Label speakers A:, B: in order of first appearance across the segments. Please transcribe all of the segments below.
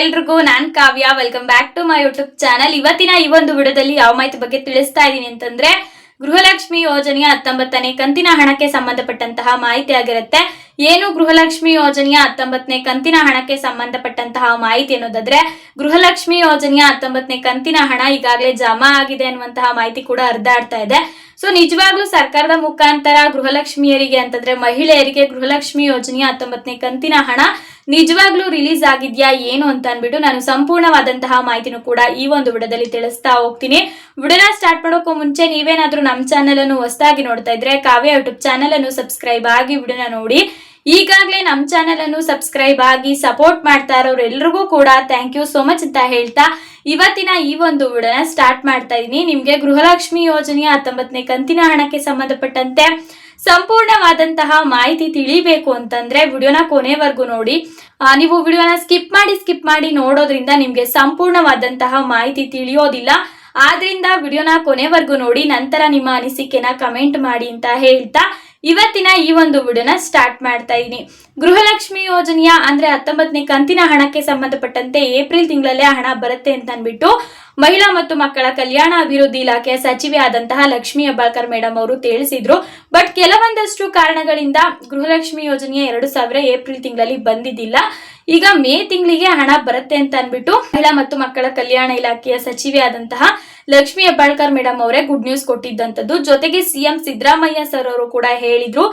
A: ಎಲ್ರಿಗೂ, ನಾನ್ Kavya. Welcome back to my YouTube channel ಇವತ್ತಿನ ಈ ಒಂದು ವಿಡಿಯೋದಲ್ಲಿ ಯಾವ ಮಾಹಿತಿ ಬಗ್ಗೆ ತಿಳಿಸ್ತಾ ಇದ್ದೀನಿ ಅಂತಂದ್ರೆ ಗೃಹಲಕ್ಷ್ಮಿ ಯೋಜನೆಯ ಹತ್ತೊಂಬತ್ತನೇ ಕಂತಿನ ಹಣಕ್ಕೆ ಸಂಬಂಧಪಟ್ಟಂತಹ ಮಾಹಿತಿ ಆಗಿರುತ್ತೆ. ಏನು ಗೃಹಲಕ್ಷ್ಮಿ ಯೋಜನೆಯ ಹತ್ತೊಂಬತ್ತನೇ ಕಂತಿನ ಹಣಕ್ಕೆ ಸಂಬಂಧಪಟ್ಟಂತಹ ಮಾಹಿತಿ ಅನ್ನೋದಾದ್ರೆ, ಗೃಹಲಕ್ಷ್ಮಿ ಯೋಜನೆಯ ಹತ್ತೊಂಬತ್ತನೇ ಕಂತಿನ ಹಣ ಈಗಾಗಲೇ ಜಮಾ ಆಗಿದೆ ಅನ್ನುವಂತಹ ಮಾಹಿತಿ ಕೂಡ ಹರಿದಾಡ್ತಾ ಇದೆ. ಸೊ, ನಿಜವಾಗ್ಲೂ ಸರ್ಕಾರದ ಮುಖಾಂತರ ಗೃಹಲಕ್ಷ್ಮಿಯರಿಗೆ ಅಂತಂದ್ರೆ ಮಹಿಳೆಯರಿಗೆ ಗೃಹಲಕ್ಷ್ಮಿ ಯೋಜನೆಯ ಹತ್ತೊಂಬತ್ತನೇ ಕಂತಿನ ಹಣ ನಿಜವಾಗ್ಲೂ ರಿಲೀಸ್ ಆಗಿದ್ಯಾ, ಏನು ಅಂತ ಅನ್ಬಿಟ್ಟು ನಾನು ಸಂಪೂರ್ಣವಾದಂತಹ ಮಾಹಿತಿನೂ ಕೂಡ ಈ ಒಂದು ವಿಡದಲ್ಲಿ ತಿಳಿಸ್ತಾ ಹೋಗ್ತೀನಿ. ವಿಡನ ಸ್ಟಾರ್ಟ್ ಮಾಡೋಕ್ಕೂ ಮುಂಚೆ ನೀವೇನಾದ್ರೂ ನಮ್ಮ ಚಾನೆಲ್ ಅನ್ನು ಹೊಸದಾಗಿ ನೋಡ್ತಾ ಇದ್ರೆ, ಕಾವ್ಯ ಯೂಟ್ಯೂಬ್ ಚಾನೆಲ್ ಅನ್ನು ಸಬ್ಸ್ಕ್ರೈಬ್ ಆಗಿ ವಿಡನ ನೋಡಿ. ಈಗಾಗಲೇ ನಮ್ಮ ಚಾನೆಲ್ ಅನ್ನು ಸಬ್ಸ್ಕ್ರೈಬ್ ಆಗಿ ಸಪೋರ್ಟ್ ಮಾಡ್ತಾ ಇರೋರು ಎಲ್ರಿಗೂ ಕೂಡ ಥ್ಯಾಂಕ್ ಯು ಸೋ ಮಚ್ ಅಂತ ಹೇಳ್ತಾ ಇವತ್ತಿನ ಈ ಒಂದು ವಿಡಿಯೋನ ಸ್ಟಾರ್ಟ್ ಮಾಡ್ತಾ ಇದ್ದೀನಿ ನಿಮಗೆ ಗೃಹಲಕ್ಷ್ಮಿ ಯೋಜನೆಯ ಹತ್ತೊಂಬತ್ತನೇ ಕಂತಿನ ಹಣಕ್ಕೆ ಸಂಬಂಧಪಟ್ಟಂತೆ ಸಂಪೂರ್ಣವಾದಂತಹ ಮಾಹಿತಿ ತಿಳಿಬೇಕು ಅಂತಂದ್ರೆ ವಿಡಿಯೋನ ಕೊನೆವರೆಗೂ ನೋಡಿ. ನೀವು ವಿಡಿಯೋನ ಸ್ಕಿಪ್ ಮಾಡಿ ಸ್ಕಿಪ್ ಮಾಡಿ ನೋಡೋದ್ರಿಂದ ನಿಮಗೆ ಸಂಪೂರ್ಣವಾದಂತಹ ಮಾಹಿತಿ ತಿಳಿಯೋದಿಲ್ಲ. ಆದ್ರಿಂದ ವಿಡಿಯೋನ ಕೊನೆವರೆಗೂ ನೋಡಿ, ನಂತರ ನಿಮ್ಮ ಅನಿಸಿಕೆನ ಕಮೆಂಟ್ ಮಾಡಿ ಅಂತ ಹೇಳ್ತಾ ಇವತ್ತಿನ ಈ ಒಂದು ವಿಡಿಯೋನ ಸ್ಟಾರ್ಟ್ ಮಾಡ್ತಾ ಇದ್ದೀನಿ ಗೃಹಲಕ್ಷ್ಮಿ ಯೋಜನೆಯ ಅಂದ್ರೆ ಹತ್ತೊಂಬತ್ತನೇ ಕಂತಿನ ಹಣಕ್ಕೆ ಸಂಬಂಧಪಟ್ಟಂತೆ ಏಪ್ರಿಲ್ ತಿಂಗಳಲ್ಲೇ ಹಣ ಬರುತ್ತೆ ಅಂತ ಅಂದ್ಬಿಟ್ಟು ಮಹಿಳಾ ಮತ್ತು ಮಕ್ಕಳ ಕಲ್ಯಾಣ ಅಭಿವೃದ್ಧಿ ಇಲಾಖೆಯ ಸಚಿವೆ ಆದಂತಹ ಲಕ್ಷ್ಮಿ ಹೆಬ್ಬಾಳ್ಕರ್ ಮೇಡಮ್ ಅವರು ತಿಳಿಸಿದ್ರು. ಬಟ್ ಕೆಲವೊಂದಷ್ಟು ಕಾರಣಗಳಿಂದ ಗೃಹಲಕ್ಷ್ಮಿ ಯೋಜನೆಯ ಎರಡು ಸಾವಿರ ಏಪ್ರಿಲ್ ತಿಂಗಳಲ್ಲಿ ಬಂದಿದ್ದಿಲ್ಲ. ಈಗ ಮೇ ತಿಂಗಳಿಗೆ ಹಣ ಬರುತ್ತೆ ಅಂತ ಅನ್ಬಿಟ್ಟು ಮಹಿಳಾ ಮತ್ತು ಮಕ್ಕಳ ಕಲ್ಯಾಣ ಇಲಾಖೆಯ ಸಚಿವೆ ಆದಂತಹ ಲಕ್ಷ್ಮಿ ಹೆಬ್ಬಾಳ್ಕರ್ ಮೇಡಮ್ ಅವರೇ ಗುಡ್ ನ್ಯೂಸ್ ಕೊಟ್ಟಿದ್ದಂಥದ್ದು. ಜೊತೆಗೆ ಸಿಎಂ ಸಿದ್ದರಾಮಯ್ಯ ಸರ್ ಅವರು ಕೂಡ ಹೇಳಿದ್ರು,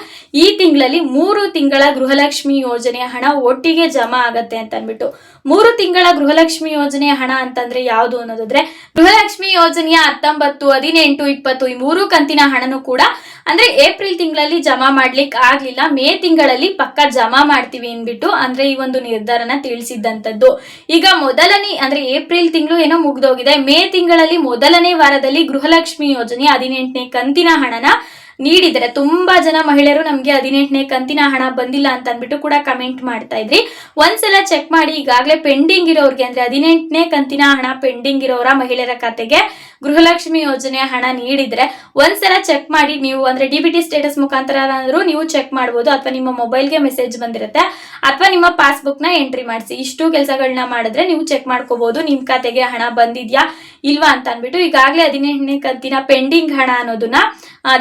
A: ಈ ತಿಂಗಳಲ್ಲಿ ಮೂರು ತಿಂಗಳ ಗೃಹಲಕ್ಷ್ಮಿ ಯೋಜನೆಯ ಹಣ ಒಟ್ಟಿಗೆ ಜಮಾ ಆಗತ್ತೆ ಅಂತ ಅನ್ಬಿಟ್ಟು ಮೂರು ತಿಂಗಳ ಗೃಹಲಕ್ಷ್ಮಿ ಯೋಜನೆಯ ಹಣ ಅಂತಂದ್ರೆ ಯಾವುದು ಅನ್ನೋದಾದ್ರೆ, ಗೃಹಲಕ್ಷ್ಮಿ ಯೋಜನೆಯ ಹತ್ತೊಂಬತ್ತು, ಹದಿನೆಂಟು, ಇಪ್ಪತ್ತು ಈ ಮೂರು ಕಂತಿನ ಹಣನು ಕೂಡ ಅಂದ್ರೆ ಏಪ್ರಿಲ್ ತಿಂಗಳಲ್ಲಿ ಜಮಾ ಮಾಡ್ಲಿಕ್ಕೆ ಆಗ್ಲಿಲ್ಲ. ಮೇ ತಿಂಗಳಲ್ಲಿ ಪಕ್ಕ ಜಮಾ ಮಾಡ್ತೀವಿ ಅಂದ್ಬಿಟ್ಟು ಅಂದ್ರೆ ಈ ಒಂದು ನಿರ್ಧಾರನ ತಿಳಿಸಿದ್ದಂಥದ್ದು ಈಗ ಮೊದಲನೇ ಅಂದ್ರೆ ಏಪ್ರಿಲ್ ತಿಂಗಳು ಏನೋ ಮುಗ್ದೋಗಿದೆ. ಮೇ ತಿಂಗಳಲ್ಲಿ ಮೊದಲನೇ ವಾರದಲ್ಲಿ ಗೃಹಲಕ್ಷ್ಮಿ ಯೋಜನೆ ಹದಿನೆಂಟನೇ ಕಂತಿನ ಹಣನ ನೀಡಿದರೆ ತುಂಬಾ ಜನ ಮಹಿಳೆಯರು ನಮಗೆ ಹದಿನೆಂಟನೇ ಕಂತಿನ ಹಣ ಬಂದಿಲ್ಲ ಅಂತ ಅಂದ್ಬಿಟ್ಟು ಕೂಡ ಕಮೆಂಟ್ ಮಾಡ್ತಾ ಇದ್ರಿ. ಒಂದ್ಸಲ ಚೆಕ್ ಮಾಡಿ ಈಗಾಗಲೇ ಪೆಂಡಿಂಗ್ ಇರೋರಿಗೆ ಅಂದ್ರೆ ಹದಿನೆಂಟನೇ ಕಂತಿನ ಹಣ ಪೆಂಡಿಂಗ್ ಇರೋರ ಮಹಿಳೆಯರ ಖಾತೆಗೆ ಗೃಹಲಕ್ಷ್ಮಿ ಯೋಜನೆ ಹಣ ನೀಡಿದ್ರೆ ಒಂದ್ಸಲ ಚೆಕ್ ಮಾಡಿ ನೀವು ಅಂದ್ರೆ ಡಿ ಬಿ ಟಿ ಸ್ಟೇಟಸ್ ಮುಖಾಂತರ ನೀವು ಚೆಕ್ ಮಾಡಬಹುದು ಅಥವಾ ನಿಮ್ಮ ಮೊಬೈಲ್ಗೆ ಮೆಸೇಜ್ ಬಂದಿರುತ್ತೆ ಅಥವಾ ನಿಮ್ಮ ಪಾಸ್ಬುಕ್ನ ಎಂಟ್ರಿ ಮಾಡಿಸಿ. ಇಷ್ಟು ಕೆಲಸಗಳನ್ನ ಮಾಡಿದ್ರೆ ನೀವು ಚೆಕ್ ಮಾಡ್ಕೋಬಹುದು ನಿಮ್ ಖಾತೆಗೆ ಹಣ ಬಂದಿದ್ಯಾ ಇಲ್ವಾ ಅಂತ ಅನ್ಬಿಟ್ಟು ಈಗಾಗಲೇ ಹದಿನೆಂಟನೇ ಕಂತಿನ ಪೆಂಡಿಂಗ್ ಹಣ ಅನ್ನೋದನ್ನ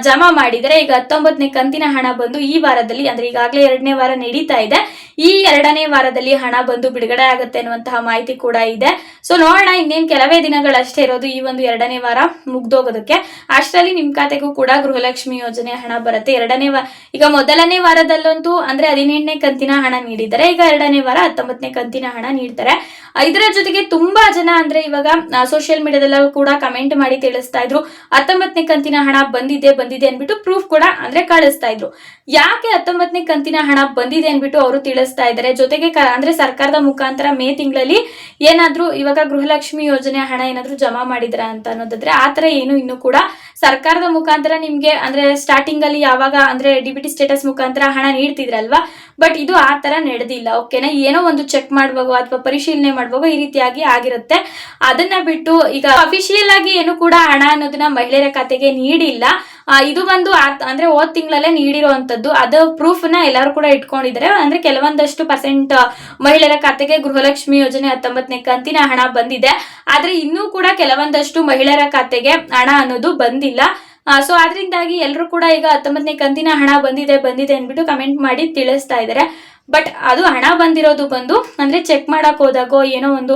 A: ಜಮಾ ಮಾಡಿದರೆ ಈಗ ಹತ್ತೊಂಬತ್ತನೇ ಕಂತಿನ ಹಣ ಬಂದು ಈ ವಾರದಲ್ಲಿ, ಅಂದ್ರೆ ಈಗಾಗಲೇ ಎರಡನೇ ವಾರ ನಡೀತಾ ಇದೆ. ಈ ಎರಡನೇ ವಾರದಲ್ಲಿ ಹಣ ಬಂದು ಬಿಡುಗಡೆ ಆಗುತ್ತೆ ಅನ್ನುವಂತಹ ಮಾಹಿತಿ ಕೂಡ ಇದೆ. ಸೊ ನೋಡೋಣ, ಇನ್ನೇನು ಕೆಲವೇ ದಿನಗಳಷ್ಟೇ ಇರೋದು ಈ ಒಂದು ಎರಡನೇ ವಾರ ಮುಗ್ದೋಗೋದಕ್ಕೆ. ಅಷ್ಟರಲ್ಲಿ ನಿಮ್ ಖಾತೆಗೂ ಕೂಡ ಗೃಹಲಕ್ಷ್ಮಿ ಯೋಜನೆ ಹಣ ಬರುತ್ತೆ. ಎರಡನೇ ವಾರ ಈಗ ಮೊದಲನೇ ವಾರದಲ್ಲಂತೂ, ಅಂದ್ರೆ ಹದಿನೆಂಟನೇ ಕಂತಿನ ಹಣ ನೀಡಿದ್ದಾರೆ ಈಗ ಎರಡನೇ ವಾರ ಹತ್ತೊಂಬತ್ತನೇ ಕಂತಿನ ಹಣ ನೀಡ್ತಾರೆ. ಇದರ ಜೊತೆಗೆ ತುಂಬಾ ಜನ, ಅಂದ್ರೆ ಇವಾಗ ಸೋಷಿಯಲ್ ಮೀಡಿಯಾದಲ್ಲೂ ಕೂಡ ಕಮೆಂಟ್ ಮಾಡಿ ತಿಳಿಸ್ತಾ ಇದ್ರು, ಹತ್ತೊಂಬತ್ತನೇ ಕಂತಿನ ಹಣ ಬಂದಿದೆ ಬಂದಿದೆ ಅನ್ಬಿಟ್ಟು ಪ್ರೂಫ್ ಕೂಡ ಅಂದ್ರೆ ಕಳಿಸ್ತಾ ಇದ್ರು. ಯಾಕೆ ಹತ್ತೊಂಬತ್ತನೇ ಕಂತಿನ ಹಣ ಬಂದಿದೆ ಅನ್ಬಿಟ್ಟು ಅವರು ತಿಳಿಸ್ತಾ ಇದ್ದಾರೆ? ಜೊತೆಗೆ ಅಂದ್ರೆ ಸರ್ಕಾರದ ಮುಖಾಂತರ ಮೇ ತಿಂಗಳಲ್ಲಿ ಏನಾದ್ರೂ ಇವಾಗ ಗೃಹಲಕ್ಷ್ಮಿ ಯೋಜನೆ ಹಣ ಏನಾದ್ರೂ ಜಮಾ ಮಾಡಿದ್ರ ಅಂತ ಅನ್ನೋದಾದ್ರೆ ಆತರ ಏನು ಇನ್ನು ಕೂಡ ಸರ್ಕಾರದ ಮುಖಾಂತರ ನಿಮ್ಗೆ ಅಂದ್ರೆ ಸ್ಟಾರ್ಟಿಂಗ್ ಅಲ್ಲಿ ಯಾವಾಗ ಅಂದ್ರೆ ಡಿಬಿಟಿ ಸ್ಟೇಟಸ್ ಮುಖಾಂತರ ಹಣ ನೀಡ್ತಿದ್ರಲ್ವಾ? ಬಟ್ ಇದು ಆ ತರ ನಡೆದಿಲ್ಲ ಓಕೆನಾ ಏನೋ ಒಂದು ಚೆಕ್ ಮಾಡುವಾಗ ಅಥವಾ ಪರಿಶೀಲನೆ ಮಾಡುವಾಗ ಈ ರೀತಿಯಾಗಿ ಆಗಿರುತ್ತೆ. ಅದನ್ನ ಬಿಟ್ಟು ಈಗ ಅಫಿಷಿಯಲ್ ಆಗಿ ಏನು ಕೂಡ ಹಣ ಅನ್ನೋದನ್ನ ಮಹಿಳೆಯರ ಖಾತೆಗೆ ನೀಡಿಲ್ಲ. ಇದು ಬಂದು ಅಂದ್ರೆ ಹೋದ್ ತಿಂಗಳಲ್ಲೇ ನೀಡಿರುವಂತದ್ದು ಅದು ಪ್ರೂಫ್ನ ಎಲ್ಲರೂ ಕೂಡ ಇಟ್ಕೊಂಡಿದ್ದಾರೆ. ಅಂದ್ರೆ ಕೆಲವೊಂದಷ್ಟು ಪರ್ಸೆಂಟ್ ಮಹಿಳೆಯರ ಖಾತೆಗೆ ಗೃಹಲಕ್ಷ್ಮಿ ಯೋಜನೆ ಹತ್ತೊಂಬತ್ತನೇ ಕಂತಿನ ಹಣ ಬಂದಿದೆ. ಆದ್ರೆ ಇನ್ನೂ ಕೂಡ ಕೆಲವೊಂದಷ್ಟು ಮಹಿಳೆಯರ ಖಾತೆಗೆ ಹಣ ಅನ್ನೋದು ಬಂದಿಲ್ಲ. ಸೊ ಅದರಿಂದಾಗಿ ಎಲ್ಲರೂ ಕೂಡ ಈಗ ಹತ್ತೊಂಬತ್ತನೇ ಕಂತಿನ ಹಣ ಬಂದಿದೆ ಬಂದಿದೆ ಅಂದ್ಬಿಟ್ಟು ಕಮೆಂಟ್ ಮಾಡಿ ತಿಳಿಸ್ತಾ ಇದ್ದಾರೆ. ಬಟ್ ಅದು ಹಣ ಬಂದಿರೋದು ಬಂದು, ಅಂದ್ರೆ ಚೆಕ್ ಮಾಡಕ್ ಹೋದಾಗೋ ಏನೋ ಒಂದು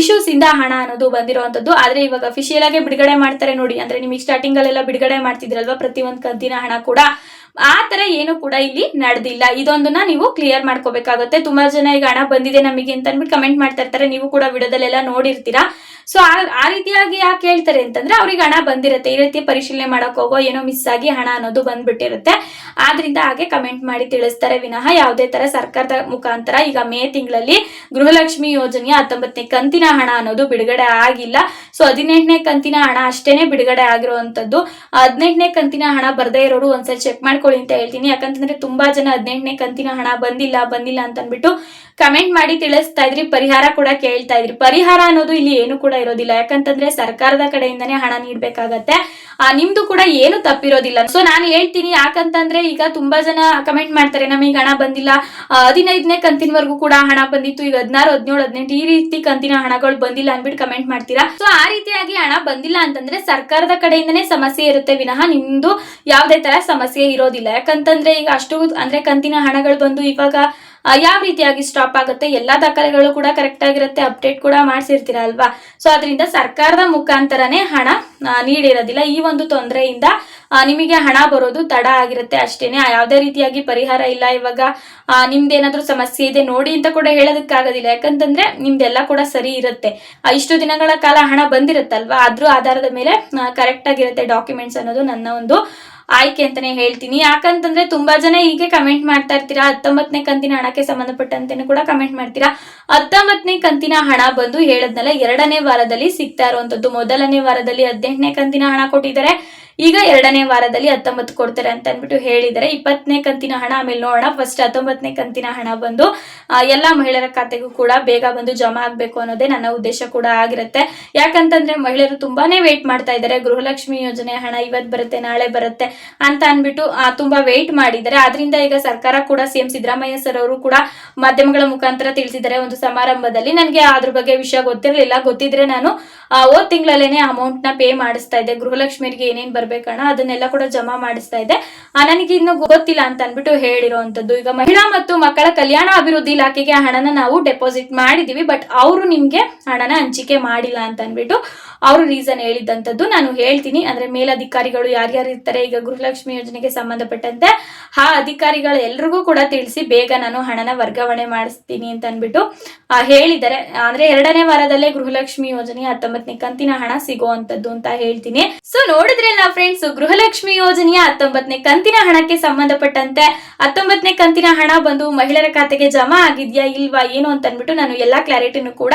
A: ಇಶ್ಯೂಸ್ ಇಂದ ಹಣ ಅನ್ನೋದು ಬಂದಿರುವಂತದ್ದು ಆದ್ರೆ ಇವಾಗ ಅಫಿಷಿಯಲ್ ಆಗಿ ಬಿಡುಗಡೆ ಮಾಡ್ತಾರೆ ನೋಡಿ, ಅಂದ್ರೆ ನಿಮಗೆ ಸ್ಟಾರ್ಟಿಂಗ್ ಅಲ್ಲೆಲ್ಲ ಬಿಡುಗಡೆ ಮಾಡ್ತಿದ್ರಲ್ವಾ ಪ್ರತಿ ಒಂದು ಕಂತಿನ ಹಣ ಕೂಡ? ಆ ತರ ಏನು ಕೂಡ ಇಲ್ಲಿ ನಡೆದಿಲ್ಲ. ಇದೊಂದನ್ನ ನೀವು ಕ್ಲಿಯರ್ ಮಾಡ್ಕೋಬೇಕಾಗುತ್ತೆ. ತುಂಬಾ ಜನ ಈಗ ಹಣ ಬಂದಿದೆ ನಮಗೆ ಅಂತ ಅಂದ್ಬಿಟ್ಟು ಕಮೆಂಟ್ ಮಾಡ್ತಾ ಇರ್ತಾರೆ. ನೀವು ಕೂಡ ವಿಡಿಯೋದಲ್ಲೆಲ್ಲ ನೋಡಿರ್ತೀರಾ. ಸೊ ಆ ರೀತಿಯಾಗಿ ಯಾಕೆ ಹೇಳ್ತಾರೆ ಅಂತಂದ್ರೆ ಅವ್ರಿಗೆ ಹಣ ಬಂದಿರುತ್ತೆ. ಈ ರೀತಿ ಪರಿಶೀಲನೆ ಮಾಡಕ್ ಹೋಗೋ ಏನೋ ಮಿಸ್ ಆಗಿ ಹಣ ಅನ್ನೋದು ಬಂದ್ಬಿಟ್ಟಿರುತ್ತೆ. ಆದ್ರಿಂದ ಹಾಗೆ ಕಮೆಂಟ್ ಮಾಡಿ ತಿಳಿಸ್ತಾರೆ. ವಿನಃ ಯಾವುದೇ ತರ ಸರ್ಕಾರದ ಮುಖಾಂತರ ಈಗ ಮೇ ತಿಂಗಳಲ್ಲಿ ಗೃಹಲಕ್ಷ್ಮಿ ಯೋಜನೆಯ ಹತ್ತೊಂಬತ್ತನೇ ಕಂತಿನ ಹಣ ಅನ್ನೋದು ಬಿಡುಗಡೆ ಆಗಿಲ್ಲ. ಸೊ ಹದಿನೆಂಟನೇ ಕಂತಿನ ಹಣ ಅಷ್ಟೇನೆ ಬಿಡುಗಡೆ ಆಗಿರುವಂತದ್ದು. ಹದಿನೆಂಟನೇ ಕಂತಿನ ಹಣ ಬರದೇ ಇರೋರು ಒಂದ್ಸರಿ ಚೆಕ್ ಮಾಡ್ಕೊಳ್ಳಿ ಅಂತ ಹೇಳ್ತೀನಿ. ಯಾಕಂತಂದ್ರೆ ತುಂಬಾ ಜನ ಹದಿನೆಂಟನೇ ಕಂತಿನ ಹಣ ಬಂದಿಲ್ಲ ಬಂದಿಲ್ಲ ಅಂತ ಅಂದ್ಬಿಟ್ಟು ಕಮೆಂಟ್ ಮಾಡಿ ತಿಳಿಸ್ತಾ ಇದ್ರಿ, ಪರಿಹಾರ ಕೂಡ ಕೇಳ್ತಾ ಇದ್ರಿ. ಪರಿಹಾರ ಅನ್ನೋದು ಇಲ್ಲಿ ಏನು ಕೂಡ ಇರೋದಿಲ್ಲ. ಯಾಕಂತಂದ್ರೆ ಸರ್ಕಾರದ ಕಡೆಯಿಂದನೇ ಹಣ ನೀಡ್ಬೇಕಾಗತ್ತೆ. ಆ, ನಿಮ್ದು ಕೂಡ ಏನು ತಪ್ಪಿರೋದಿಲ್ಲ. ಸೊ ನಾನು ಹೇಳ್ತೀನಿ, ಯಾಕಂತಂದ್ರೆ ಈಗ ತುಂಬಾ ಜನ ಕಮೆಂಟ್ ಮಾಡ್ತಾರೆ, ನಮಗೆ ಹಣ ಬಂದಿಲ್ಲ. ಹದಿನೈದನೇ ಕಂತಿನವರೆಗೂ ಕೂಡ ಹಣ ಬಂದಿತ್ತು. ಈಗ ಹದಿನಾರು, ಹದಿನೇಳು, ಹದಿನೆಂಟು ಈ ರೀತಿ ಕಂತಿನ ಹಣಗಳು ಬಂದಿಲ್ಲ ಅಂದ್ಬಿಟ್ಟು ಕಮೆಂಟ್ ಮಾಡ್ತೀರಾ? ಸೊ ಆ ರೀತಿಯಾಗಿ ಹಣ ಬಂದಿಲ್ಲ ಅಂತಂದ್ರೆ ಸರ್ಕಾರದ ಕಡೆಯಿಂದನೇ ಸಮಸ್ಯೆ ಇರುತ್ತೆ. ವಿನಃ ನಿಮ್ದು ಯಾವುದೇ ತರ ಸಮಸ್ಯೆ ಇರೋದಿಲ್ಲ. ಯಾಕಂತಂದ್ರೆ ಈಗ ಅಷ್ಟು ಅಂದ್ರೆ ಕಂತಿನ ಹಣಗಳು ಬಂದು ಇವಾಗ ಯಾವ ರೀತಿಯಾಗಿ ಸ್ಟಾಪ್ ಆಗುತ್ತೆ? ಎಲ್ಲಾ ದಾಖಲೆಗಳು ಕೂಡ ಕರೆಕ್ಟ್ ಆಗಿರುತ್ತೆ ಅಪ್ಡೇಟ್ ಕೂಡ ಮಾಡಿಸಿರ್ತೀರ ಅಲ್ವಾ? ಸೊ ಅದರಿಂದ ಸರ್ಕಾರದ ಮುಖಾಂತರನೇ ಹಣ ನೀಡಿರೋದಿಲ್ಲ. ಈ ಒಂದು ತೊಂದರೆಯಿಂದ ನಿಮಗೆ ಹಣ ಬರೋದು ತಡ ಆಗಿರುತ್ತೆ ಅಷ್ಟೇನೆ. ಯಾವುದೇ ರೀತಿಯಾಗಿ ಪರಿಹಾರ ಇಲ್ಲ ಇವಾಗ. ನಿಮ್ದೇನಾದ್ರೂ ಸಮಸ್ಯೆ ಇದೆ ನೋಡಿ ಅಂತ ಕೂಡ ಹೇಳೋದಕ್ಕಾಗೋದಿಲ್ಲ. ಯಾಕಂತಂದ್ರೆ ನಿಮ್ದೆಲ್ಲ ಕೂಡ ಸರಿ ಇರುತ್ತೆ. ಇಷ್ಟು ದಿನಗಳ ಕಾಲ ಹಣ ಬಂದಿರುತ್ತಲ್ವಾ? ಅದ್ರ ಆಧಾರದ ಮೇಲೆ ಕರೆಕ್ಟ್ ಆಗಿರುತ್ತೆ ಡಾಕ್ಯುಮೆಂಟ್ಸ್ ಅನ್ನೋದು ನನ್ನ ಒಂದು ಆಯ್ಕೆ ಅಂತಾನೆ ಹೇಳ್ತೀನಿ. ಯಾಕಂತಂದ್ರೆ ತುಂಬಾ ಜನ ಹೀಗೆ ಕಮೆಂಟ್ ಮಾಡ್ತಾ ಇರ್ತೀರಾ? ಹತ್ತೊಂಬತ್ತನೇ ಕಂತಿನ ಹಣಕ್ಕೆ ಸಂಬಂಧಪಟ್ಟಂತೆನೂ ಕೂಡ ಕಮೆಂಟ್ ಮಾಡ್ತೀರಾ? ಹತ್ತೊಂಬತ್ತನೇ ಕಂತಿನ ಹಣ ಬಂದು ಹೇಳದ್ನಲ್ಲ, ಎರಡನೇ ವಾರದಲ್ಲಿ ಸಿಗ್ತಾ ಇರುವಂತದ್ದು. ಮೊದಲನೇ ವಾರದಲ್ಲಿ ಹದಿನೆಂಟನೇ ಕಂತಿನ ಹಣ ಕೊಟ್ಟಿದ್ದಾರೆ. ಈಗ ಎರಡನೇ ವಾರದಲ್ಲಿ ಹತ್ತೊಂಬತ್ತು ಕೊಡ್ತಾರೆ ಅಂತ ಅಂದ್ಬಿಟ್ಟು ಹೇಳಿದರೆ ಇಪ್ಪತ್ತನೇ ಕಂತಿನ ಹಣ, ಆಮೇಲೆ ನೋಡೋಣ. ಫಸ್ಟ್ ಹತ್ತೊಂಬತ್ತನೇ ಕಂತಿನ ಹಣ ಬಂದು ಎಲ್ಲ ಮಹಿಳೆಯರ ಖಾತೆಗೂ ಕೂಡ ಬೇಗ ಬಂದು ಜಮಾ ಆಗ್ಬೇಕು ಅನ್ನೋದೇ ನನ್ನ ಉದ್ದೇಶ ಕೂಡ ಆಗಿರುತ್ತೆ. ಯಾಕಂತಂದ್ರೆ ಮಹಿಳೆಯರು ತುಂಬಾನೇ ವೇಟ್ ಮಾಡ್ತಾ ಇದ್ದಾರೆ. ಗೃಹಲಕ್ಷ್ಮಿ ಯೋಜನೆ ಹಣ ಇವತ್ತು ಬರುತ್ತೆ, ನಾಳೆ ಬರುತ್ತೆ ಅಂತ ಅಂದ್ಬಿಟ್ಟು ತುಂಬಾ ವೇಟ್ ಮಾಡಿದ್ದಾರೆ. ಆದ್ರಿಂದ ಈಗ ಸರ್ಕಾರ ಕೂಡ ಸಿಎಂ ಸಿದ್ದರಾಮಯ್ಯ ಸರ್ ಅವರು ಕೂಡ ಮಾಧ್ಯಮಗಳ ಮುಖಾಂತರ ತಿಳಿಸಿದ್ದಾರೆ. ಒಂದು ಸಮಾರಂಭದಲ್ಲಿ. ನನಗೆ ಅದ್ರ ಬಗ್ಗೆ ವಿಷಯ ಗೊತ್ತಿರಲಿಲ್ಲ. ಗೊತ್ತಿದ್ರೆ ನಾನು ಹೋದ್ ತಿಂಗಳಲ್ಲೇನೆ ಅಮೌಂಟ್ನ ಪೇ ಮಾಡಿಸ್ತಾ ಇದೆ ಗೃಹಲಕ್ಷ್ಮಿಯರಿಗೆ ಏನೇನ್ ಬರ್ಬೇಕಣ್ಣ ಅದನ್ನೆಲ್ಲ ಕೂಡ ಜಮಾ ಮಾಡಿಸ್ತಾ ಇದೆ ಆ, ನನಗೆ ಇನ್ನು ಗೊತ್ತಿಲ್ಲ ಅಂತ ಅಂದ್ಬಿಟ್ಟು ಹೇಳಿರೋಂಥದ್ದು. ಈಗ ಮಹಿಳಾ ಮತ್ತು ಮಕ್ಕಳ ಕಲ್ಯಾಣ ಅಭಿವೃದ್ಧಿ ಇಲಾಖೆಗೆ ಹಣನ ನಾವು ಡೆಪಾಸಿಟ್ ಮಾಡಿದೀವಿ ಬಟ್ ಅವರು ನಿಮ್ಗೆ ಹಣನ ಹಂಚಿಕೆ ಮಾಡಿಲ್ಲ ಅಂತ ಅಂದ್ಬಿಟ್ಟು ಅವರು ರೀಸನ್ ಹೇಳಿದ್ದಂಥದ್ದು ನಾನು ಹೇಳ್ತೀನಿ. ಅಂದ್ರೆ ಮೇಲಧಿಕಾರಿಗಳು ಯಾರ್ಯಾರು ಇರ್ತಾರೆ, ಈಗ ಗೃಹಲಕ್ಷ್ಮಿ ಯೋಜನೆಗೆ ಸಂಬಂಧಪಟ್ಟಂತೆ ಆ ಅಧಿಕಾರಿಗಳು ಎಲ್ರಿಗೂ ಕೂಡ ತಿಳಿಸಿ ಬೇಗ ನಾನು ಹಣನ ವರ್ಗಾವಣೆ ಮಾಡಿಸ್ತೀನಿ ಅಂತ ಅಂದ್ಬಿಟ್ಟು ಹೇಳಿದ್ದಾರೆ. ಅಂದ್ರೆ ಎರಡನೇ ವಾರದಲ್ಲೇ ಗೃಹಲಕ್ಷ್ಮಿ ಯೋಜನೆ ಹತ್ತೊಂಬತ್ತನೇ ಕಂತಿನ ಹಣ ಸಿಗುವಂತದ್ದು ಅಂತ ಹೇಳ್ತೀನಿ. ಸೊ ನೋಡಿದ್ರಲ್ಲ ಫ್ರೆಂಡ್ಸ್ ಗೃಹಲಕ್ಷ್ಮಿ ಯೋಜನೆಯ ಹತ್ತೊಂಬತ್ತನೇ ಕಂತಿನ ಹಣಕ್ಕೆ ಸಂಬಂಧಪಟ್ಟಂತೆ ಹತ್ತೊಂಬತ್ತನೇ ಕಂತಿನ ಹಣ ಬಂದು ಮಹಿಳೆಯರ ಖಾತೆಗೆ ಜಮಾ ಆಗಿದ್ಯಾ ಇಲ್ವಾ, ಏನು ಅಂತ ಅಂದ್ಬಿಟ್ಟು ನಾನು ಎಲ್ಲಾ ಕ್ಲಾರಿಟಿನೂ ಕೂಡ